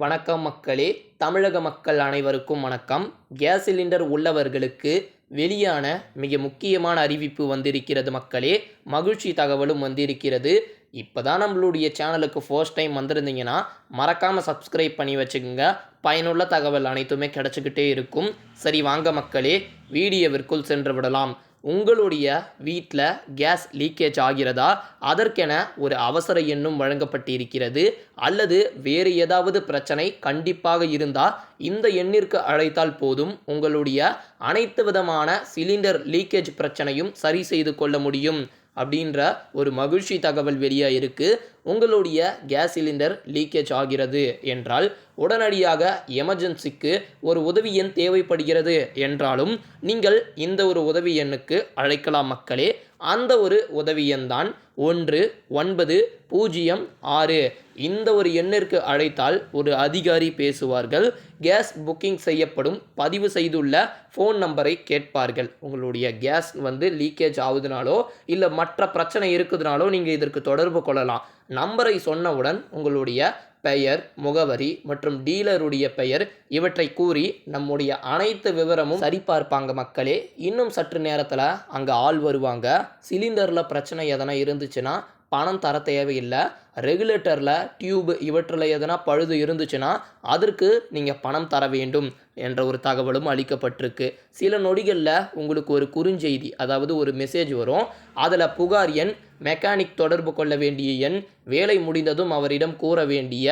வணக்கம் மக்களே. தமிழக மக்கள் அனைவருக்கும் வணக்கம். கேஸ் சிலிண்டர் உள்ளவர்களுக்கு வெளியான மிக முக்கியமான அறிவிப்பு வந்திருக்கிறது மக்களே. மகிழ்ச்சி தகவலும் வந்திருக்கிறது. இப்போ தான் நம்மளுடைய சேனலுக்கு ஃபர்ஸ்ட் டைம் வந்திருந்தீங்கன்னா மறக்காமல் சப்ஸ்கிரைப் பண்ணி வச்சுக்கோங்க. பயனுள்ள தகவல் அனைத்துமே கிடச்சிக்கிட்டே இருக்கும். சரி வாங்க மக்களே. வீடியோவிற்குள் சென்று விடலாம். உங்களுடைய வீட்டில் கேஸ் லீக்கேஜ் ஆகிறதா? அதற்கென ஒரு அவசர எண்ணும் வழங்கப்பட்டிருக்கிறது. அல்லது வேறு ஏதாவது பிரச்சனை கண்டிப்பாக இருந்தால் இந்த எண்ணிற்கு அழைத்தால் போதும் உங்களுடைய அனைத்து விதமான சிலிண்டர் லீக்கேஜ் பிரச்சனையும் சரி செய்து கொள்ள முடியும் அப்படின்ற ஒரு மகிழ்ச்சி தகவல் வெளியாக இருக்குது உங்களுடைய கேஸ் சிலிண்டர் லீக்கேஜ் ஆகிறது என்றால் உடனடியாக எமர்ஜென்சிக்கு ஒரு உதவி எண் தேவைப்படுகிறது என்றாலும் நீங்கள் இந்த ஒரு உதவி எண்ணுக்கு அழைக்கலாம் மக்களே. அந்த ஒரு உதவி எண் தான் ஒன்று ஒன்பது பூஜ்ஜியம் ஆறு. இந்த ஒரு எண்ணிற்கு அழைத்தால் ஒரு அதிகாரி பேசுவார்கள். கேஸ் புக்கிங் செய்யப்படும் பதிவு செய்துள்ள ஃபோன் நம்பரை கேட்பார்கள். உங்களுடைய கேஸ் வந்து லீக்கேஜ் ஆகுதுனாலோ இல்லை மற்ற பிரச்சனை இருக்குதுனாலோ நீங்கள் இதற்கு தொடர்பு கொள்ளலாம். நம்பரை சொன்னவுடன் உங்களுடைய பெயர் முகவரி மற்றும் டீலருடைய பெயர் இவற்றை கூறி நம்முடைய அனைத்து விவரமும் சரிபார்ப்பாங்க மக்களே. இன்னும் சற்று நேரத்தில் அங்கே ஆள் வருவாங்க. சிலிண்டரில் பிரச்சனை எதனா இருந்துச்சுன்னா பணம் தர தேவையில்லை. ரெகுலேட்டரில் டியூப் இவற்றில் எதனா பழுது இருந்துச்சுன்னா அதற்கு நீங்கள் பணம் தர வேண்டும் என்ற ஒரு தகவலும் அளிக்கப்பட்டிருக்கு. சில நொடிகளில் உங்களுக்கு ஒரு குறுஞ்செய்தி அதாவது ஒரு மெசேஜ் வரும். அதில் புகார் எண் மெக்கானிக் தொடர்பு கொள்ள வேண்டிய எண் வேலை முடிந்ததும் அவரிடம் கூற வேண்டிய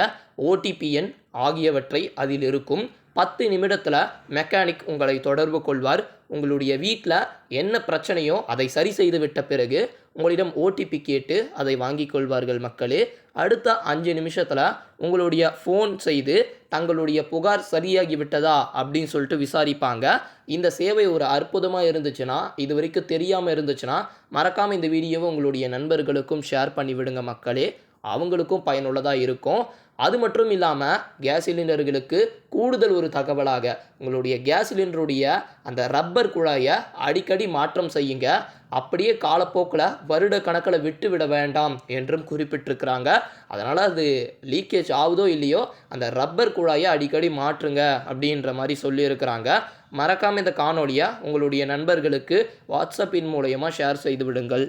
ஓடிபி எண் ஆகியவற்றை அதில் இருக்கும் பத்து நிமிடத்தில் மெக்கானிக் உங்களை தொடர்பு கொள்வார். உங்களுடைய வீட்டில் என்ன பிரச்சனையோ அதை சரி செய்து விட்ட பிறகு உங்களிடம் ஓடிபி கேட்டு அதை வாங்கி கொள்வார்கள் மக்களே. அடுத்த அஞ்சு நிமிஷத்தில் உங்களுடைய ஃபோன் செய்து தங்களுடைய புகார் சரியாகி விட்டதா அப்படின்னு சொல்லிட்டு விசாரிப்பாங்க. இந்த சேவை ஒரு அற்புதமாக இருந்துச்சுன்னா இது வரைக்கும் தெரியாமல் இருந்துச்சுன்னா மறக்காமல் இந்த வீடியோவை உங்களுடைய நண்பர்களுக்கும் ஷேர் பண்ணிவிடுங்க மக்களே. அவங்களுக்கும் பயனுள்ளதாக இருக்கும். அது மட்டும் இல்லாமல் கேஸ் சிலிண்டர்களுக்கு கூடுதல் ஒரு தகவலாக உங்களுடைய கேஸ் சிலிண்டருடைய அந்த ரப்பர் குழாயை அடிக்கடி மாற்றம் செய்யுங்க. அப்படியே காலப்போக்கில் வருட கணக்கில் விட்டு விட வேண்டாம் என்றும் குறிப்பிட்டிருக்கிறாங்க. அதனால் அது லீக்கேஜ் ஆகுதோ இல்லையோ அந்த ரப்பர் குழாயை அடிக்கடி மாற்றுங்க அப்படின்ற மாதிரி சொல்லியிருக்கிறாங்க. மறக்காமல் இந்த காணொலியை உங்களுடைய நண்பர்களுக்கு வாட்ஸ்அப்பின் மூலயமா ஷேர் செய்து விடுங்கள்.